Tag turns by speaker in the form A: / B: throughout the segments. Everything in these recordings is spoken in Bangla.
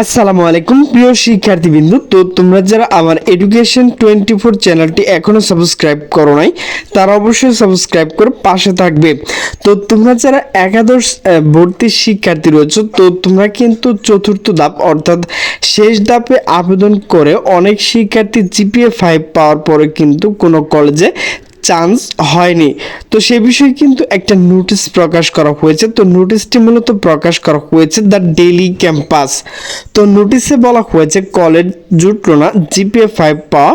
A: আসসালামু আলাইকুম, প্রিয় শিক্ষার্থীবৃন্দু। তো তোমরা যারা আমার এডুকেশন টোয়েন্টি ফোর চ্যানেলটি এখনও সাবস্ক্রাইব করো নাই, তারা অবশ্যই সাবস্ক্রাইব করে পাশে থাকবে। তো তোমরা যারা একাদশ ভর্তির শিক্ষার্থী রয়েছে, তো তোমরা কিন্তু চতুর্থ ধাপ, অর্থাৎ শেষ ধাপে আবেদন করে অনেক শিক্ষার্থী জিপিএ ফাইভ পাওয়ার পরে কিন্তু কোনো কলেজে চান্স হয়নি। তো সে বিষয়ে কিন্তু একটা নোটিশ প্রকাশ করা হয়েছে। তো নোটিশটি মূলত প্রকাশ করা হয়েছে দ্য ডেইলি ক্যাম্পাস তো নোটিশে বলা হয়েছে কলেজ জুটলো না জিপিএ ফাইভ পাওয়া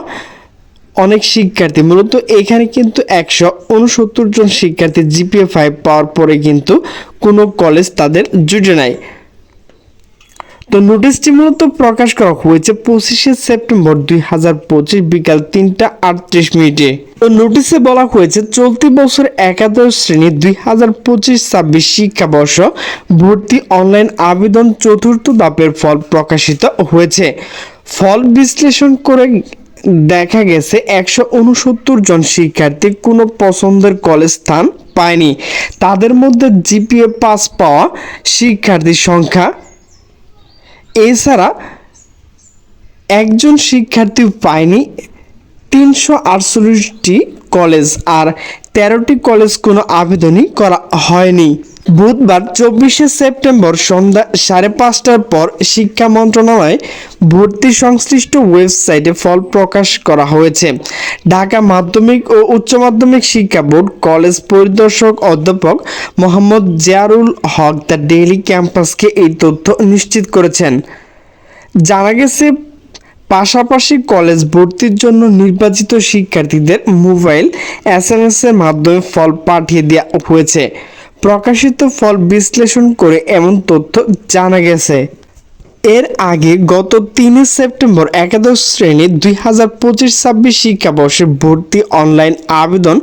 A: অনেক শিক্ষার্থী। মূলত এখানে কিন্তু একশো উনসত্তর জন শিক্ষার্থী জিপিএ ফাইভ পাওয়ার পরে কিন্তু কোনো কলেজ তাদের জুটে নাই। তো নোটিশটি মূলত প্রকাশ করা হয়েছে পঁচিশে সেপ্টেম্বর দুই হাজার পঁচিশ বিকাল তিনটা আটত্রিশ মিনিটে। তো নোটিশে বলা হয়েছে, চলতি বছর একাদশ শ্রেণি দুই হাজার পঁচিশ ছাব্বিশ শিক্ষাবর্ষ ভর্তি অনলাইন আবেদন চতুর্থ ধাপের ফল প্রকাশিত হয়েছে। ফল বিশ্লেষণ করে দেখা গেছে, একশো উনসত্তর জন শিক্ষার্থী কোনো পছন্দের কলেজ স্থান পায়নি। তাদের মধ্যে জিপিএ পাস পাওয়া শিক্ষার্থীর সংখ্যা এছাড়া একজন শিক্ষার্থী পায়নি তিনশো আটচল্লিশটি কলেজ আর তেরোটি কলেজ কোনো আবেদনই করা হয়নি। বুধবার চব্বিশে সেপ্টেম্বর সন্ধ্যা সাড়ে পাঁচটার পর শিক্ষা মন্ত্রণালয় ভর্তি সংশ্লিষ্ট ওয়েবসাইটে ফল প্রকাশ করা হয়েছে। ঢাকা মাধ্যমিক ও উচ্চ মাধ্যমিক শিক্ষা বোর্ড কলেজ পরিদর্শক অধ্যাপক মোহাম্মদ জিয়ারুল হক দ্য ডেইলি ক্যাম্পাসকে এই তথ্য নিশ্চিত করেছেন। জানা গেছে, পাশাপাশি কলেজ ভর্তির জন্য নির্বাচিত শিক্ষার্থীদের মোবাইল এস এম এর মাধ্যমে ফল পাঠিয়ে দেওয়া হয়েছে। প্রকাশিত ফল বিশ্লেষণ করে এমন তথ্য জানা গেছে। এর আগে গত তিনে সেপ্টেম্বর একাদশ শ্রেণি দুই হাজার পঁচিশ ছাব্বিশ শিক্ষাবর্ষে ভর্তি অনলাইন আবেদন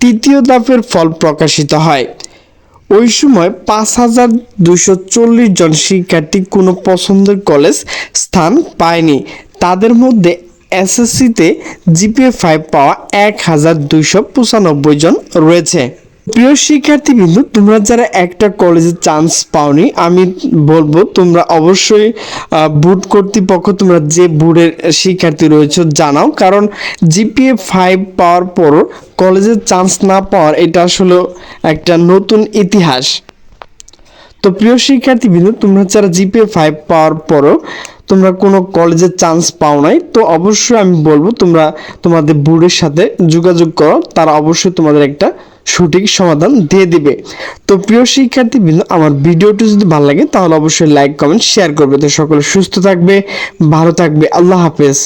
A: তৃতীয় ধাপের ফল প্রকাশিত হয়। ওই সময় পাঁচ হাজার দুশো চল্লিশ জন শিক্ষার্থী কোনো পছন্দের কলেজ স্থান পায়নি। তাদের মধ্যে এসএসসিতে জিপিএ ফাইভ পাওয়া এক হাজার দুইশো পঁচানব্বই জন রয়েছে। প্রিয় শিক্ষার্থী বিন্দু, তোমরা যারা একটা কলেজে চান্স পাওনি, আমি বলব তোমরা অবশ্যই বুট কর্তৃপক্ষ তোমরা যে বুড়ের শিক্ষার্থী রয়েছে জানাও। কারণ জিপিএ ফাইভ পাওয়ার পরও কলেজে চান্স না পাওয়ার এটা আসলে একটা নতুন ইতিহাস। তো প্রিয় শিক্ষার্থীবৃন্দ তোমরা যারা জিপিএ ফাইভ পাওয়ার পরও তোমরা কোনো কলেজে চান্স পাও নাই, তো অবশ্যই আমি বলব তোমরা তোমাদের বোর্ডের সাথে যোগাযোগ করো, তারা অবশ্যই তোমাদের একটা সঠিক সমাধান দিয়ে দিবে। তো প্রিয় শিক্ষার্থীবৃন্দ, আমার ভিডিওটি যদি ভালো লাগে, তাহলে অবশ্যই লাইক কমেন্ট শেয়ার করবে। তো সকলে সুস্থ থাকবে, ভালো থাকবে। আল্লাহ হাফেজ।